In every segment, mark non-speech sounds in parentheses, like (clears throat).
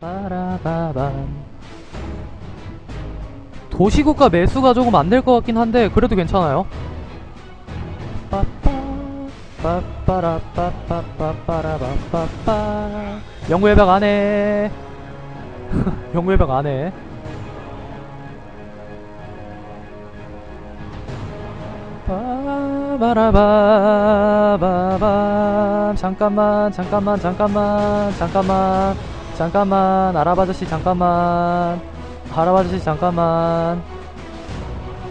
빠라바밤. 도시국가 매수가 조금 안 될 것 같긴 한데 그래도 괜찮아요. 빠빠 빠빠라빠빠빠빠라바빠빠 영구예벽 안해 영구예벽 안해 빠바라바바밤 잠깐만 잠깐만 잠깐만 잠깐만 잠깐만 아랍 아저씨 잠깐만 아랍 아저씨 잠깐만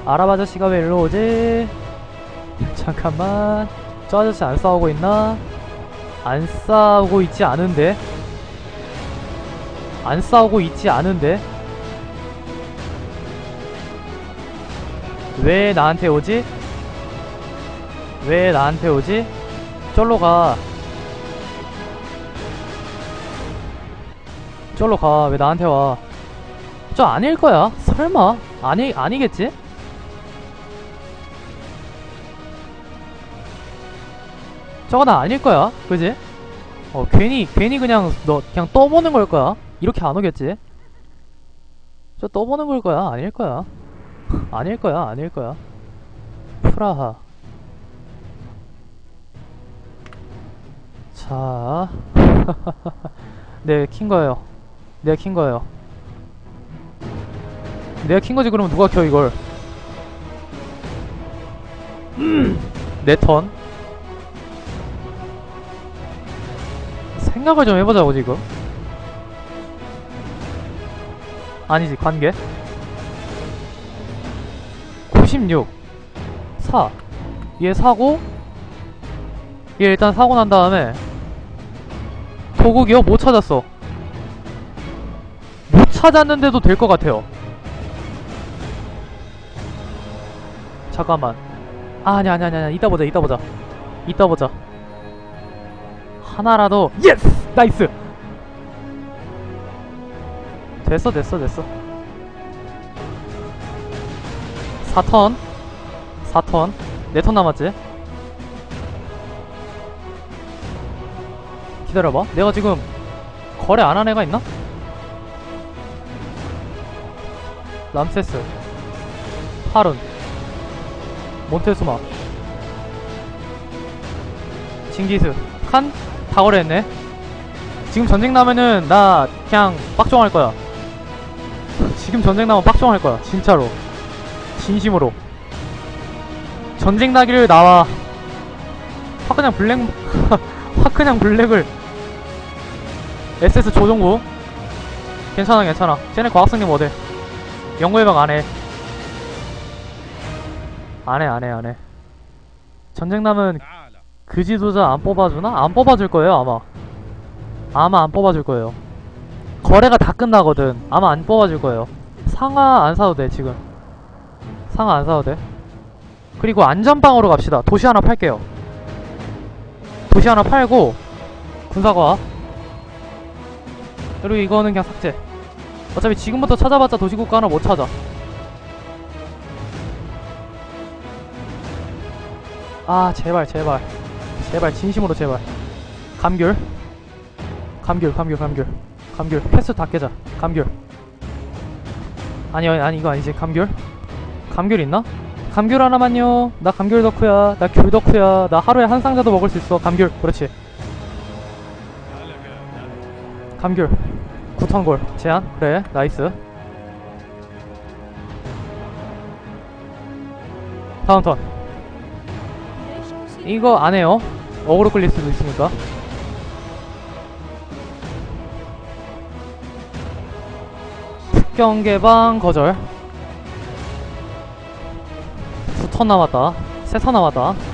아랍 아저씨가 왜 일로 오지? (laughs) 잠깐만 저 아저씨 안 싸우고 있나? 안 싸우고 있지 않은데 안 싸우고 있지 않은데 왜 나한테 오지? 왜 나한테 오지? 쫄로 가. 쫄로 가. 왜 나한테 와? 저 아닐 거야. 설마. 아니, 아니겠지? 저건 아닐 거야. 그지? 어, 괜히, 괜히 그냥, 너, 그냥 떠보는 걸 거야. 이렇게 안 오겠지? 저 떠보는 걸 거야. 아닐 거야. 아닐 거야. 아닐 거야. 프라하. 자, (laughs) 네, 킨 거예요. 내가 킨 거예요. 내가 킨 거지 그러면 누가 켜 이걸? 내 턴. 생각을 좀 해보자고 지금. 아니지 관계. 96 4. 얘 사고 얘 일단 사고 난 다음에 도국이요? 못 찾았어. 못 찾았는데도 될 것 같아요. 잠깐만. 아, 아니, 아니, 아니, 아니. 이따 보자, 이따 보자. 이따 보자. 하나라도, 예스! 나이스! 됐어, 됐어, 됐어. 4턴. 4턴. 4턴 남았지? 기다려봐. 내가 지금 거래 안 한 애가 있나? 람세스, 하룬, 몬테수마, 징기스, 칸? 다 거래했네. 지금 전쟁 나면은 나 그냥 빡종할 거야. (laughs) 지금 전쟁 나면 빡종할 거야. 진짜로. 진심으로. 전쟁 나기를 나와. 확 그냥 블랙, (laughs) 확 그냥 블랙을 SS 조정부 괜찮아 괜찮아 쟤네 과학생님 어디 연구예방 안해 안해 안해 안해 전쟁 나면 그 지도자 안 뽑아주나? 안 뽑아줄 거예요 아마. 아마 안 뽑아줄 거예요. 거래가 다 끝나거든. 아마 안 뽑아줄 거예요. 상하 안 사도 돼 지금. 상하 안 사도 돼. 그리고 안전방으로 갑시다. 도시 하나 팔게요. 도시 하나 팔고 군사과학 그리고 이거는 그냥 삭제 어차피 지금부터 찾아봤자 도시국가 하나 못 찾아. 아 제발 제발. 제발 진심으로 제발. 감귤. 감귤 감귤 감귤. 감귤 패스 다 깨자. 감귤. 아니 아니 이거 아니지. 감귤? 감귤 있나? 감귤 하나만요. 나 감귤 덕후야. 나 귤 덕후야. 나 하루에 한 상자도 먹을 수 있어. 감귤. 그렇지. 감귤 9턴 골. 제한 그래 나이스. 다음 턴. 이거 안해요. 어그로 끌릴 수도 있으니까. 특경 개방 거절. 9턴 남았다. 3턴 남았다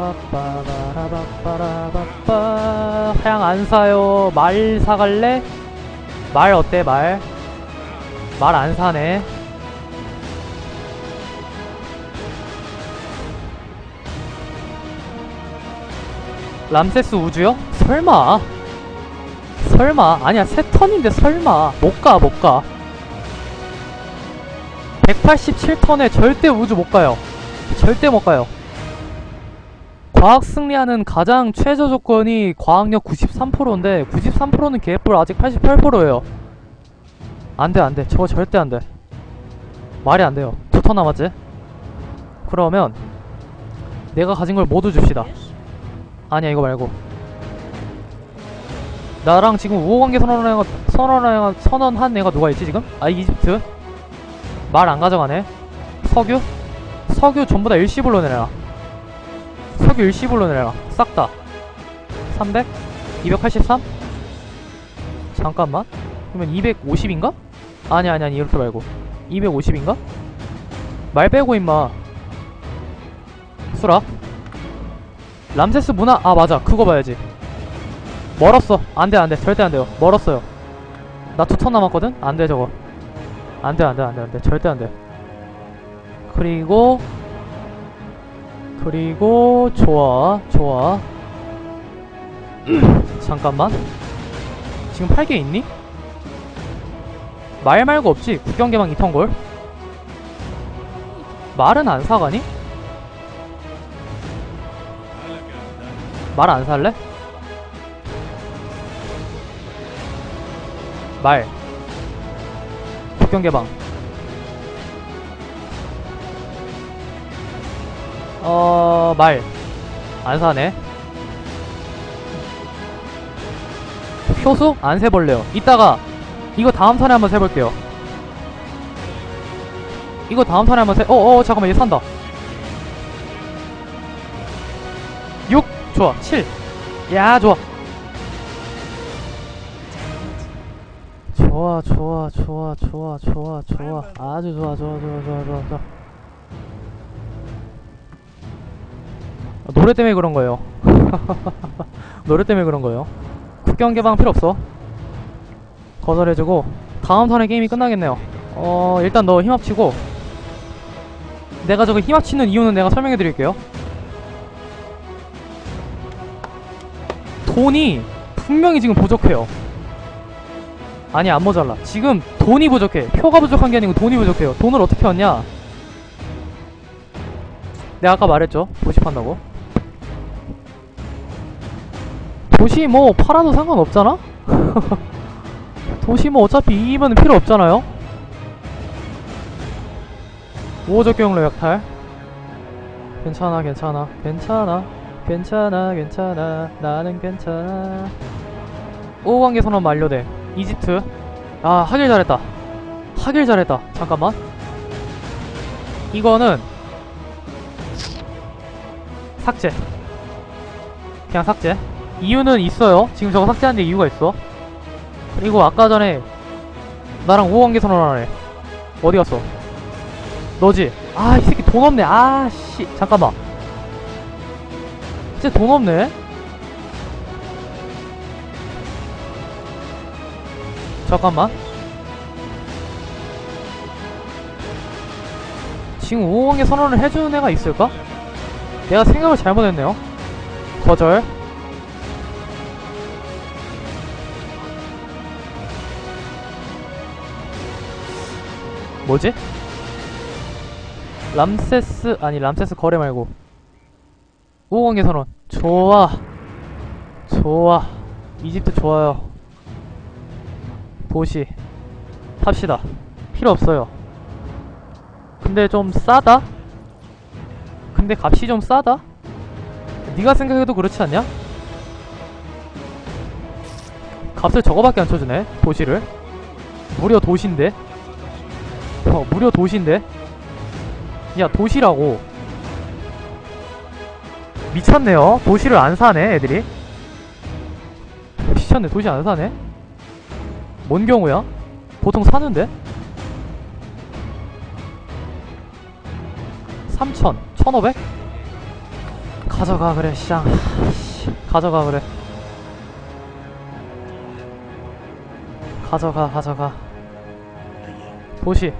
빠빠바라바빠라바빠 하양 안 사요. 말 사갈래? 말 어때 말? 말 안 사네. 람세스 우주요? 설마? 설마? 아니야 세 턴인데 설마. 못가 못가. 187턴에 절대 우주 못가요. 절대 못가요 과학 승리하는 가장 최저 조건이 과학력 93%인데 93%는 개뿔 아직 88%예요. 안돼 안돼 저거 절대 안돼. 말이 안 돼요. 두 턴 남았지? 그러면 내가 가진 걸 모두 줍시다. 아니야 이거 말고 나랑 지금 우호관계 선언한 애가 선언한 선언한 애가 누가 있지 지금? 아 이집트 말 안 가져가네 석유 석유 전부 다 일시불로 내라 석유 일시불로 내라. 싹 다. 300 283 잠깐만. 그러면 250인가? 아니 아니 아니 이렇게 말고. 250인가? 말 빼고 임마. 수락 람세스 문화? 아 맞아. 그거 봐야지. 멀었어. 안돼 안돼. 절대 안돼요. 멀었어요. 나두턴 남았거든? 안돼 저거. 안돼 안돼 안돼 안돼. 절대 안돼. 그리고 그리고 좋아 좋아 (clears throat) 잠깐만 지금 8개 있니? 말 말고 없지 국경 개방 2턴골 말은 안 사가니? 말 안 살래? 말 국경 개방 어... 말. 안 사네. 효수? 안 세볼래요. 이따가 이거 다음 턴에 한번 세볼게요. 이거 다음 턴에 한번 세 어어 잠깐만 얘 산다. 6 좋아. 7 야 좋아. 좋아 좋아 좋아 좋아 좋아 좋아. 아주 좋아 좋아 좋아 좋아 좋아 노래 때문에 그런 거예요. (laughs) 노래 때문에 그런 거예요. 국경 개방 필요 없어. 거절해주고 다음 턴에 게임이 끝나겠네요. 어 일단 너 힘합치고 내가 저거 힘합치는 이유는 내가 설명해 드릴게요. 돈이 분명히 지금 부족해요. 아니 안 모자라. 지금 돈이 부족해. 표가 부족한 게 아니고 돈이 부족해요. 돈을 어떻게 얻냐? 내가 아까 말했죠? 도시판다고 도시 뭐 팔아도 상관없잖아? (laughs) 도시 뭐 어차피 이기면 필요 없잖아요? 우호적 경로 약탈? 괜찮아 괜찮아 괜찮아 괜찮아 괜찮아. 나는 괜찮아. 우호관계 선언 만료돼. 이집트? 아 하길 잘했다. 하길 잘했다. 잠깐만. 이거는 삭제. 그냥 삭제 이유는 있어요. 지금 저거 삭제한 데 이유가 있어. 그리고 아까 전에 나랑 우호 관계 선언하네 어디 갔어? 너지? 아 이 새끼 돈 없네. 아 씨. 잠깐만. 진짜 돈 없네? 잠깐만. 지금 우호 관계 선언을 해주는 애가 있을까? 내가 생각을 잘못했네요. 거절 뭐지? 람세스 아니 람세스 거래 말고. 우호관계 선언 좋아. 좋아. 이집트 좋아요. 도시. 탑시다. 필요 없어요. 근데 좀 싸다? 근데 값이 좀 싸다? 네가 생각해도 그렇지 않냐? 값을 저거밖에 안 쳐주네 도시를. 무려 도시인데 어 무려 도시인데? 야 도시라고. 미쳤네요. 도시를 안 사네 애들이. 미쳤네 도시 안 사네? 뭔 경우야? 보통 사는데? 3천 1500? 가져가 그래 시장. 씨, 가져가 그래. 가져가 가져가. 도시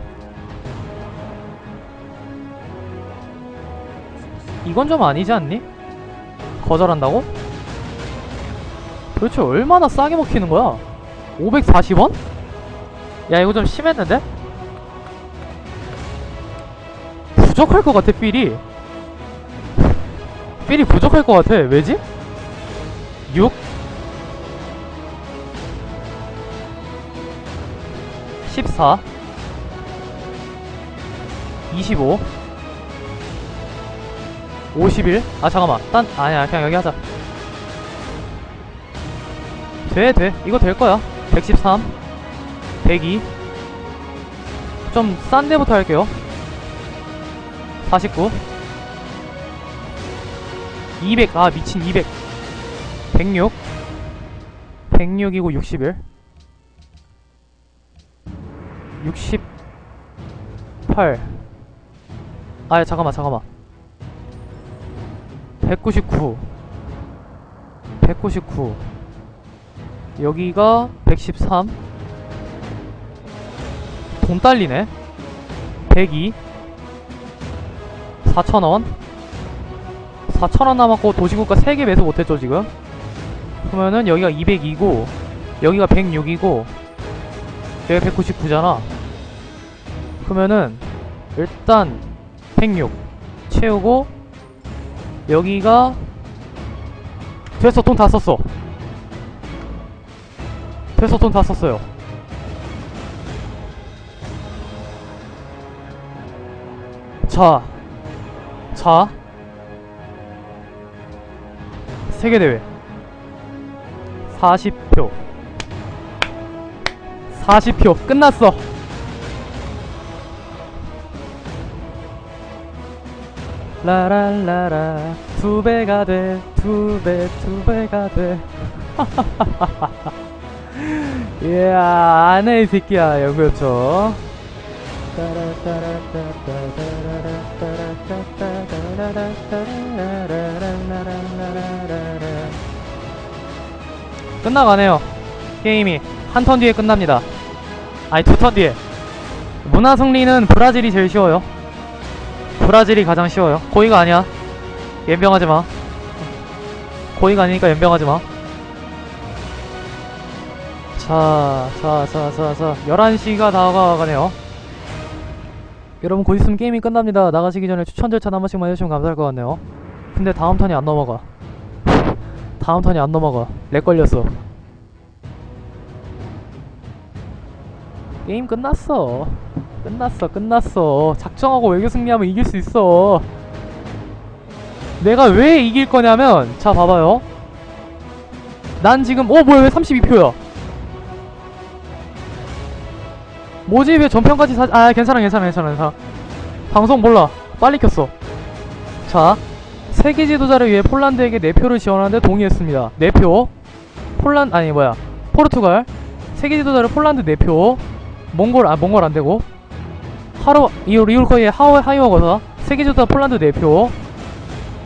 이건 좀 아니지 않니? 거절한다고? 도대체 얼마나 싸게 먹히는 거야? 540원? 야 이거 좀 심했는데? 부족할 것 같아 필이 삘이 부족할 것 같아 왜지? 6 14 25 51아 잠깐만. 딴 아니야. 그냥 여기 하자. 돼 돼. 이거 될 거야. 113 102 좀 싼 데부터 할게요. 49 200 아 미친 200 106 106이고 61 68 아 잠깐만 잠깐만 199 199 여기가 113 돈 딸리네. 102 4천원. 4천원 남았고 도시국가 3개 매수 못했죠 지금. 그러면은 여기가 202고 여기가 106이고 여기가 199잖아. 그러면은 일단 106 채우고 여기가 돈다 썼어. 돈 다 썼어요. 자, 자, 세계대회. 40표. 40표. 끝났어 라랄라라. 두 배가 돼 두 배 두 배가 돼. (laughs) 이야 안해 이 새끼야 연구였죠 끝나가네요. 게임이 한 턴 뒤에 끝납니다. 아니 두 턴 뒤에. 문화승리는 브라질이 제일 쉬워요 브라질이 가장 쉬워요 고의가 아니야 연병하지마 고의가 아니니까 연병하지마 자, 자, 자, 자, 자. 11시가 다가가네요. 여러분, 곧 있으면 게임이 끝납니다. 나가시기 전에 추천 절차 한 번씩만 해주시면 감사할 것 같네요. 근데 다음 턴이 안 넘어가. 다음 턴이 안 넘어가. 렉 걸렸어. 게임 끝났어. 끝났어, 끝났어. 작정하고 외교 승리하면 이길 수 있어. 내가 왜 이길 거냐면, 자, 봐봐요. 난 지금, 어, 뭐야, 왜 32표야? 뭐지? 왜 전편까지 사... 아 괜찮아 괜찮아 괜찮아 괜찮아. 방송 몰라. 빨리 켰어. 자 세계 지도자를 위해 폴란드에게 4표를 지원하는데 동의했습니다. 4표. 폴란 아니 뭐야. 포르투갈? 세계 지도자를 폴란드 4표. 몽골 아 몽골 안되고 하루 이올 리울커의 하워 하이어 거사 세계 지도자 폴란드 4표.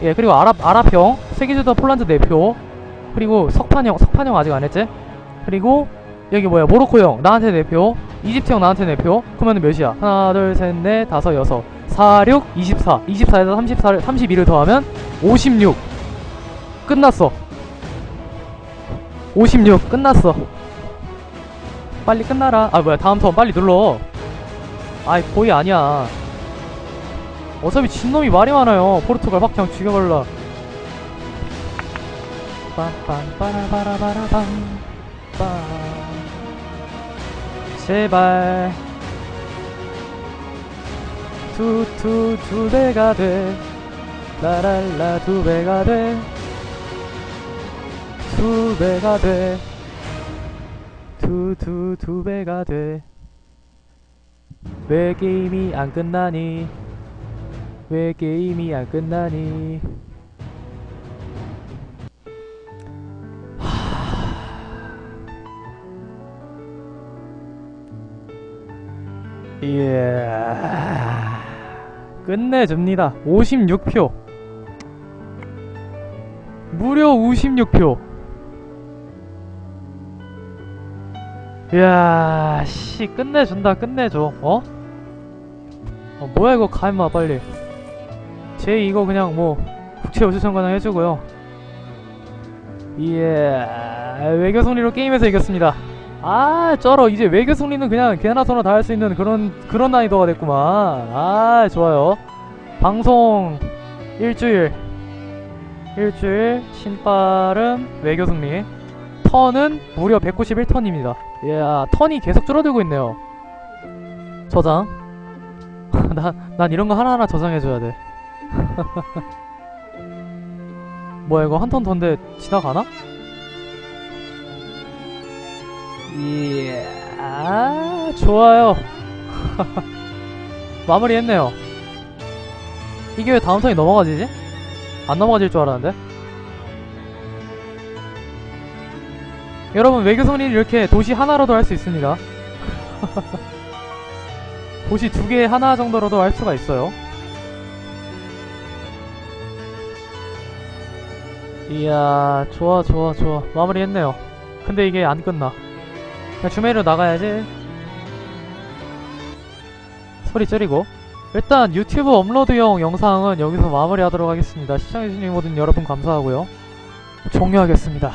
예 그리고 아랍 아랍형 세계 지도자 폴란드 4표. 그리고 석판형 석판형 아직 안 했지? 그리고 여기 뭐야? 모로코형 나한테 4표. 이집트형 나한테 4표. 그러면 몇이야? 하나 둘 셋 넷 다섯 여섯. 4 6 24 24에서 34를 32를 더하면 56 끝났어. 56 끝났어. 빨리 끝나라. 아 뭐야. 다음 턴 빨리 눌러 아이 거의 아니야. 어차피 진놈이 말이 많아요. 포르투갈 확 그냥 죽여버려 빰빰빠라바라바라밤. 빰 제발. 투투 두 배가 돼. 라랄라 두 배가 돼. 두 배가 돼. 투투 두 배가 돼 왜 게임이 안 끝나니? 왜 게임이 안 끝나니? 이야 끝내줍니다. 56표. 무려 56표 이야 씨 끝내준다 끝내줘 어? 어 뭐야 이거 가 임마 빨리. 제 이거 그냥 뭐 국채 우주청관장 해주고요. 이야 외교 승리로 게임에서 이겼습니다. 아 쩔어. 이제 외교 승리는 그냥 개나 소나 다 할 수 있는 그런 그런 난이도가 됐구만. 아 좋아요. 방송 일주일. 일주일 신빠름 외교 승리 턴은 무려 191턴입니다. 이야 턴이 계속 줄어들고 있네요. 저장. (laughs) 난, 난 이런 거 하나하나 저장해줘야 돼. (laughs) 뭐야 이거 한 턴 던데 지나가나? 이야 좋아요. (laughs) 마무리했네요. 이게 왜 다음 턴이 넘어가지지? 안 넘어가질 줄 알았는데 여러분 외교 승리는 이렇게 도시 하나로도 할 수 있습니다. (laughs) 도시 두 개 하나 정도로도 할 수가 있어요. 이야 좋아 좋아 좋아. 마무리했네요. 근데 이게 안 끝나. 그냥 주메이로 나가야지. 소리 줄이고. 일단 유튜브 업로드용 영상은 여기서 마무리하도록 하겠습니다. 시청해주신 모든 여러분 감사하고요. 종료하겠습니다